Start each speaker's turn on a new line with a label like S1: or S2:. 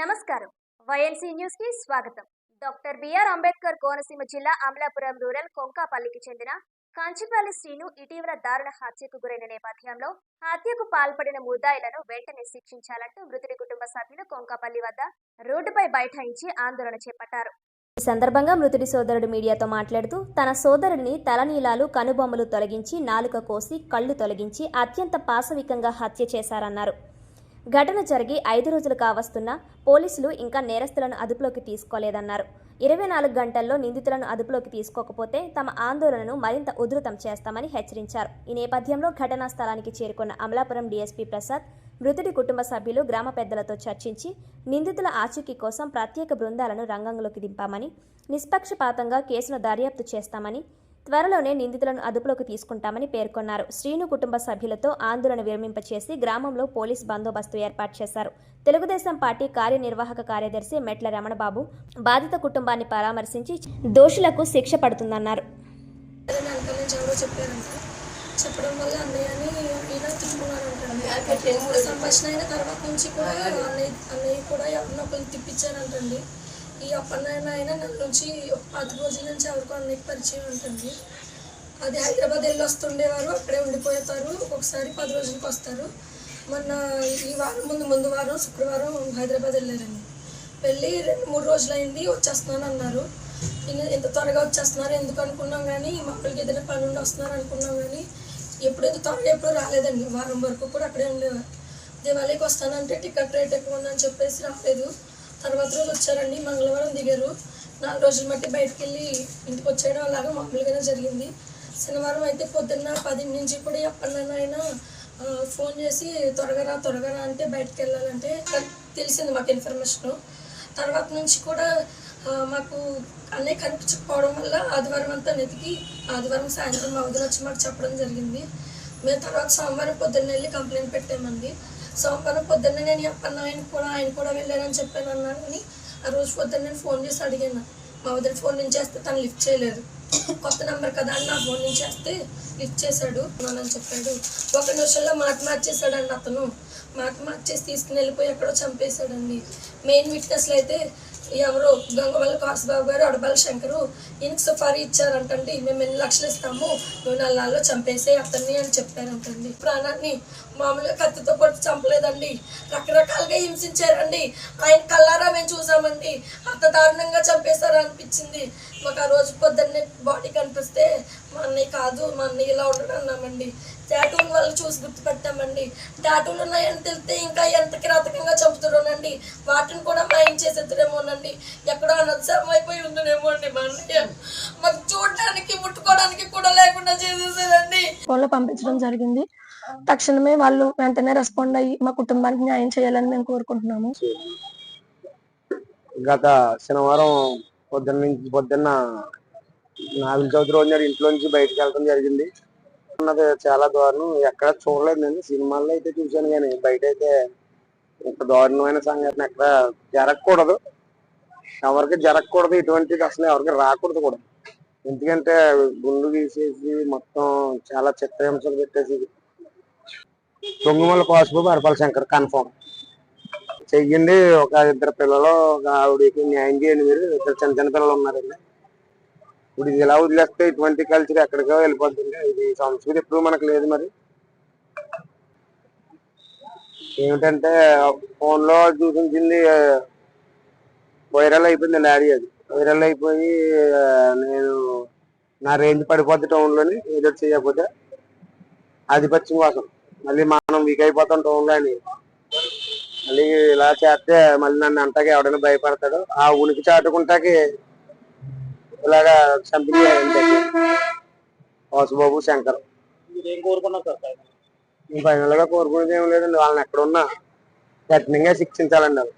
S1: నమస్కారం. వైఎన్సీ న్యూస్కి స్వాగతం. డాక్టర్ బిఆర్ అంబేద్కర్ కోనసీమ జిల్లా అమలాపురం రూరల్ కొంకాపల్లికి చెందిన కంచిపల్లి శ్రీను ఇటీవల దారుణ హత్యకు గురైన నేపథ్యంలో హత్యకు పాల్పడిన ముద్దాయిలను వెంటనే శిక్షించాలంటూ మృతుడి కుటుంబ సభ్యులు కొంకాపల్లి వద్ద రోడ్డుపై బైఠాయించి ఆందోళన చేపట్టారు. ఈ సందర్భంగా మృతుడి సోదరుడు మీడియాతో మాట్లాడుతూ తన సోదరుడిని తలనీలాలు కనుబొమ్మలు తొలగించి నాలుక కోసి కళ్ళు తొలగించి అత్యంత పాశవికంగా హత్య చేశారన్నారు. ఘటన జరిగి ఐదు రోజులు కావస్తున్నా పోలీసులు ఇంకా నేరస్తులను అదుపులోకి తీసుకోలేదన్నారు. ఇరవై నాలుగు గంటల్లో నిందితులను అదుపులోకి తీసుకోకపోతే తమ ఆందోళనను మరింత ఉధృతం చేస్తామని హెచ్చరించారు. ఈ నేపథ్యంలో ఘటనా స్థలానికి చేరుకున్న అమలాపురం డీఎస్పీ ప్రసాద్ మృతుడి కుటుంబ సభ్యులు గ్రామ పెద్దలతో చర్చించి నిందితుల ఆచూకీ కోసం ప్రత్యేక బృందాలను రంగంలోకి దింపామని నిష్పక్షపాతంగా కేసును దర్యాప్తు చేస్తామని త్వరలోనే నిందితులను అదుపులోకి తీసుకుంటామని పేర్కొన్నారు. శ్రీను కుటుంబ సభ్యులతో ఆందోళన విరమింపచేసి గ్రామంలో పోలీస్ బందోబస్తు ఏర్పాటు చేశారు. తెలుగుదేశం పార్టీ కార్యనిర్వాహక కార్యదర్శి మెట్ల రమణబాబు బాధిత కుటుంబాన్ని పరామర్శించి దోషులకు శిక్ష పడుతుందన్నారు.
S2: చెప్పడం వల్ల అన్నయ్యని సంభాషణ అయిన తర్వాత నుంచి కూడా అన్నయ్య అన్నయ్య కూడా తిప్పించారంటండి. ఈ అప్పన్న ఆయన నన్ను నుంచి పాత పది రోజుల నుంచి ఎవరికో అన్నయ్యకి పరిచయం ఉంటుంది. అది హైదరాబాద్ వెళ్ళి వస్తుండేవారు అక్కడే ఉండిపోతారు ఒకసారి పది రోజులకి వస్తారు. మొన్న ఈ వారం ముందు ముందు వారం శుక్రవారం హైదరాబాద్ వెళ్ళారండి. వెళ్ళి రెండు మూడు రోజులు అయింది వచ్చేస్తున్నాను అన్నారు. ఇంక ఇంత త్వరగా వచ్చేస్తున్నారు ఎందుకు అనుకున్నాం కానీ మామూలుగా ఏదైనా పని ఉండి వస్తున్నారు అనుకున్నాం కానీ ఎప్పుడు ఎంత త్వరగా ఎప్పుడు రాలేదండి. వారం వరకు కూడా అక్కడే ఉండేవారు. దివాళీకి వస్తానంటే టికెట్ రేట్ ఎక్కువ ఉందని చెప్పేసి రాలేదు. తర్వాత రోజు వచ్చారండి మంగళవారం దిగారు. నాలుగు రోజులు బట్టి బయటకు వెళ్ళి ఇంటికి వచ్చేయడం అలాగా మామూలుగానే జరిగింది. శనివారం అయితే పొద్దున్న పది నుంచి కూడా ఎప్పటినైనా ఫోన్ చేసి త్వరగా రా త్వరగా రా అంటే బయటకు వెళ్ళాలంటే తెలిసింది మాకు ఇన్ఫర్మేషన్. తర్వాత నుంచి కూడా మాకు అన్నీ కనిపించకపోవడం వల్ల ఆదివారం అంతా నెతికి ఆదివారం సాయంత్రం అవధులు వచ్చి మాకు చెప్పడం జరిగింది. మేము తర్వాత సోమవారం పొద్దున్న వెళ్ళి కంప్లైంట్ పెట్టామండి. సోమవారం పొద్దున్న నేను చెప్పాను ఆయన కూడా ఆయన కూడా వెళ్ళారని చెప్పాను అన్నాను. కానీ ఆ రోజు పొద్దున్న నేను ఫోన్ చేసి అడిగాను. మా వదిన ఫోన్ నుంచి చేస్తే తను లిఫ్ట్ చేయలేదు. కొత్త నెంబర్ కదా అని నా ఫోన్ నుంచి చేస్తే లిఫ్ట్ చేశాడు అని చెప్పాడు. ఒక నిమిషంలో మాట మార్చేశాడండి అతను. మాట మార్చేసి తీసుకుని వెళ్ళిపోయి ఎక్కడో చంపేశాడండి. మెయిన్ విట్నెస్లు అయితే ఎవరు గంగవల్ల కాసుబాబు గారు అడబాల శంకరు ఈయనకి సుఫారీ ఇచ్చారంటండి. మేము ఎన్ని లక్షలు ఇస్తాము? నువ్వు నల్లాల్లో చంపేసే అతన్ని అని చెప్పారంటండి. ప్రాణాన్ని మామూలుగా కత్తితో కొట్టి చంపలేదండి. రకరకాలుగా హింసించారండి. ఆయన కల్లారా మేము చూసామండి. అంత దారుణంగా చంపేశారా అనిపించింది. మాకు ఆ రోజు పొద్దున్నే బాడీ కనిపిస్తే మా అన్నయ్య కాదు మా అన్నయ్య ఇలా ఉండడం అన్నామండి. టాటూలు వాళ్ళు చూసి గుర్తుపెట్టామండి. టాటూలు ఉన్నాయని తెలిస్తే ఇంకా ఎంత కిరాతకంగా వాటిని కూడా మాయం చేసేద్దరేమోనండి ఎక్కడో అనవసరం అయిపోయి ఉందనేమో అండి మా అన్నయ్య. మాకు చూడడానికి ముట్టుకోవడానికి కూడా లేకుండా చేసేసారండి.
S3: ఫోన్లో పంపించడం జరిగింది. తక్షణమే వాళ్ళు వెంటనే రెస్పాండ్ అయ్యి మా కుటుంబానికి న్యాయం చేయాలని మేము కోరుకుంటున్నాము.
S4: గత శనివారం పొద్దున్న నుంచి పొద్దున్న నాలుగు చవితి రోజు నాడు ఇంట్లో నుంచి బయటకు వెళ్ళడం జరిగింది. ఉన్నది చాలా దారుణం. ఎక్కడ చూడలేదు నేను. సినిమాల్లో అయితే చూశాను కానీ బయట అయితే ఇంత దారుణమైన సంఘటన ఎక్కడ జరగకూడదు. ఎవరికి జరగకూడదు ఇటువంటిది అసలు ఎవరికి రాకూడదు కూడా. ఎందుకంటే గుండు గీసేసి మొత్తం చాలా చిత్రహింసలు పెట్టేసి తొంగుమల కోసపు అరపాల శంకర్ కన్ఫర్మ్. చెయ్యండి ఒక ఇద్దరు పిల్లలు ఒక ఆవిడకి న్యాయం చేయండి మీరు. ఇద్దరు చిన్న చిన్న పిల్లలు ఉన్నారండి. ఇప్పుడు ఇది ఎలా వదిలేస్తే ఇటువంటి కల్చర్ ఎక్కడికో వెళ్ళిపోతుంది ఇది సంస్కృతి ఎప్పుడు మనకు లేదు మరి. ఏమిటంటే ఫోన్లో చూపించింది వైరల్ అయిపోయింది డాడీ అది. వైరల్ అయిపోయి నేను నా రేంజ్ పడిపోద్ది టౌన్లోని ఏదో చేయకపోతే ఆధిపత్యం కోసం మళ్ళీ మనం వీక్ అయిపోతాం టౌన్లో అని మళ్ళీ ఇలా చేస్తే మళ్ళీ నన్ను అంతగా ఎవడైనా భయపడతాడు. ఆ ఉనికి చాటుకుంటాకి ఇలాగా చంపిణీ వాసుబాబు శంకర్. ఫైనల్గా కోరుకునేది ఏం లేదండి. వాళ్ళని ఎక్కడున్నా కఠినంగా శిక్షించాలండి వాళ్ళు.